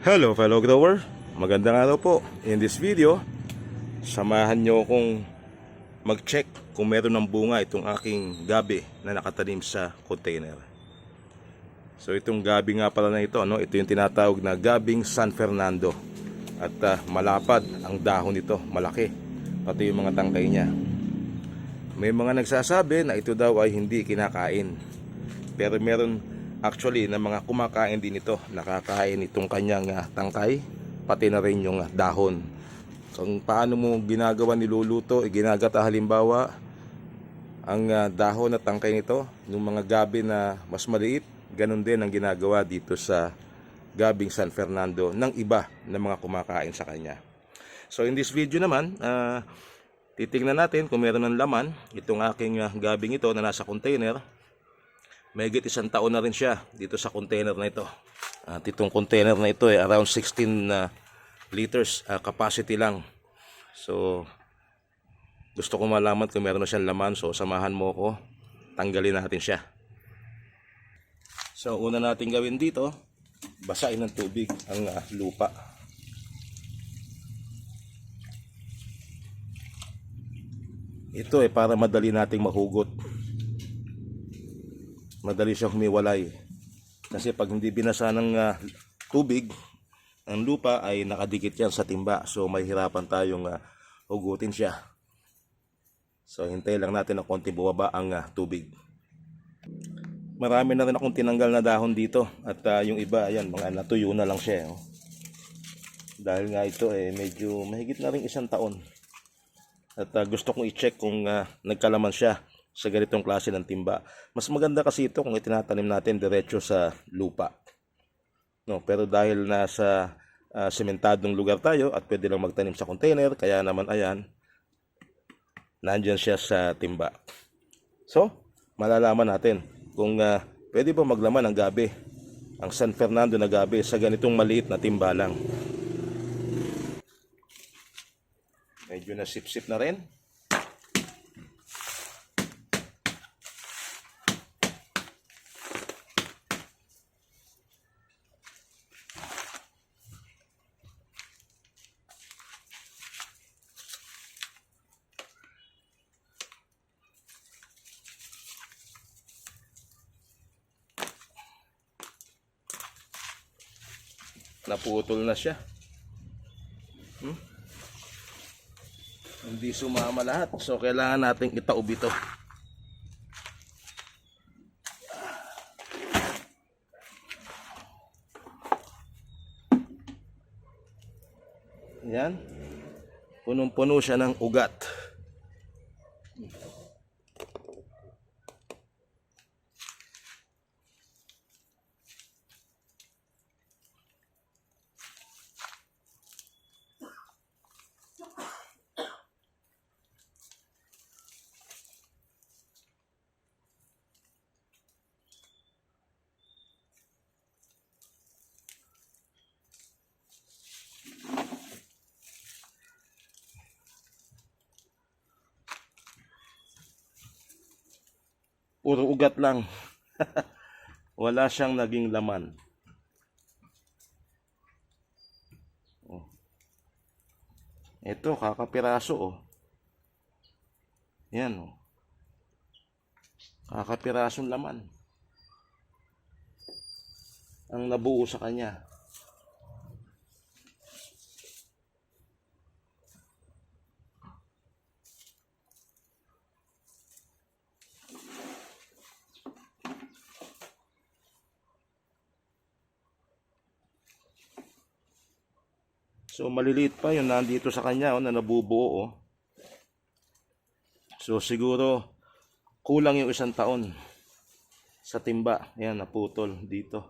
Hello fellow grower, magandang araw po. In this video, samahan nyo akong mag-check kung meron ng bunga itong aking gabi na nakatanim sa container. So itong gabi nga pala na ito, no? ito yung tinatawag na gabing San Fernando. At ah, malapad ang dahon nito, malaki. Pati yung mga tangkay niya. May mga nagsasabi na ito daw ay hindi kinakain. Pero meron actually na mga kumakain din ito. Nakakain itong kanyang ah, tangkay, pati na rin yung ah, dahon. Kung paano mo ginagawa niluluto, eh, ginagata halimbawa, ang ah, dahon at tangkay nito, ng mga gabi na mas maliit, ganun din ang ginagawa dito sa gabing San Fernando ng iba na mga kumakain sa kanya. So in this video naman, ah, titingnan natin kung meron ng laman itong aking ah, gabing ito na nasa container. Mahigit isang taon na rin siya dito sa container na ito. At itong container na ito ay around 16 na liters ah, capacity lang. So gusto ko malaman kung meron na siyang laman so samahan mo ko tanggalin natin siya. So una natin gawin dito, basain ng tubig ang ah, lupa. Ito ay para madali nating mahugot. Madali siyang humiwalay. Kasi pag hindi binasa ng ah, tubig, ang lupa ay nakadikit yan sa timba. So may hirapan tayong ah, hugutin siya. So hintay lang natin ng konti bumaba ang ah, tubig. Marami na rin akong tinanggal na dahon dito. At ah, yung iba, ayan, mga natuyo na lang siya. Oh. Dahil nga ito eh, medyo mahigit na rin isang taon. At ah, gusto kong i-check kung ah, nagkalaman siya sa ganitong klase ng timba. Mas maganda kasi ito kung itinatanim natin diretso sa lupa. No, pero dahil nasa ah, sementadong lugar tayo at pwede lang magtanim sa container, kaya naman ayan, nandyan siya sa timba. So, malalaman natin kung ah, pwede ba maglaman ang gabi, ang San Fernando na gabi sa ganitong maliit na timba lang. Medyo nasipsip na rin. Naputol na siya. Hmm? Hindi sumama lahat. So, kailangan nating itaob ito. Yan. Punong-puno siya ng ugat. Puro ugat lang. Wala siyang naging laman. Oh. Ito, kakapiraso oh. Yan oh. Kakapirasong laman. Ang nabuo sa kanya. So maliliit pa yun nandito sa kanya oh, na nabubuo oh. So siguro kulang yung isang taon sa timba. Ayan naputol dito.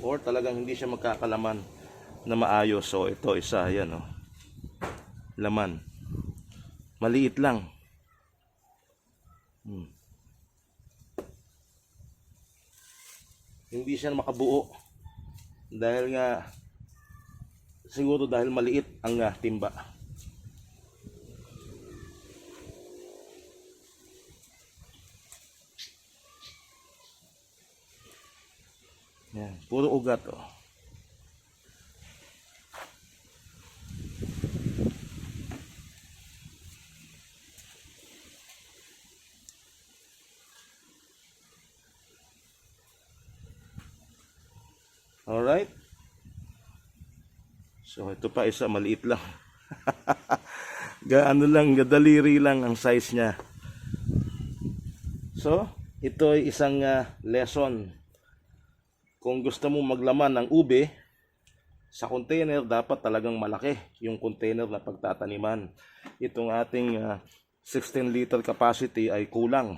Or talagang hindi siya magkakalaman na maayos. So ito isa ayan oh. Laman. Maliit lang. Hmm. Hindi siya makabuo dahil nga siguro dahil maliit ang ah, timba Yan, puro ugat oh. Alright. So ito pa isa maliit lang. Gaano lang, gadaliri lang ang size niya. So, ito ay isang ah, lesson. Kung gusto mo maglaman ng ube, sa container dapat talagang malaki yung container na pagtataniman. Itong ating ah, 16 liter capacity ay kulang.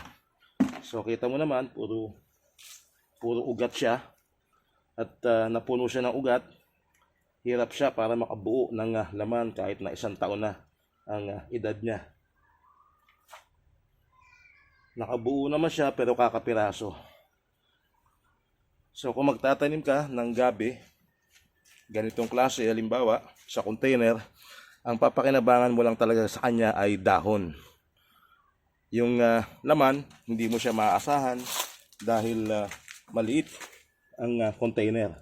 So kita mo naman, puro, puro ugat siya. At ah, napuno siya ng ugat. Hirap siya para makabuo ng ah, laman kahit na isang taon na ang ah, edad niya. Nakabuo naman siya pero kakapiraso. So kung magtatanim ka ng gabi, ganitong klase, halimbawa sa container, ang papakinabangan mo lang talaga sa kanya ay dahon. Yung ah, laman, hindi mo siya maaasahan dahil ah, maliit ang ah, container.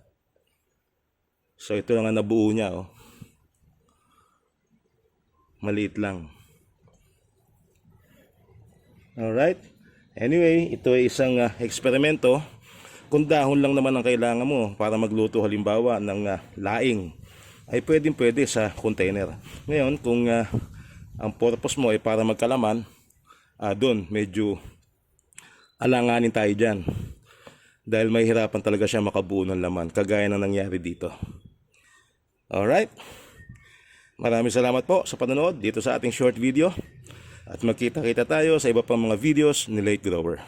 So ito lang ang nabuo niya. Oh. Maliit lang. Alright. Anyway, ito ay isang ah, eksperimento. Kung dahon lang naman ang kailangan mo para magluto halimbawa ng ah, laing, ay pwedeng pwede sa container. Ngayon, kung ah, ang purpose mo ay para magkalaman, ah, doon medyo alanganin tayo dyan. Dahil mahirapan talaga siya makabuo ng laman, kagaya ng nangyari dito. Alright. Maraming salamat po sa panonood dito sa ating short video. At magkita-kita tayo sa iba pang mga videos ni Late Grower.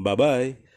Bye-bye!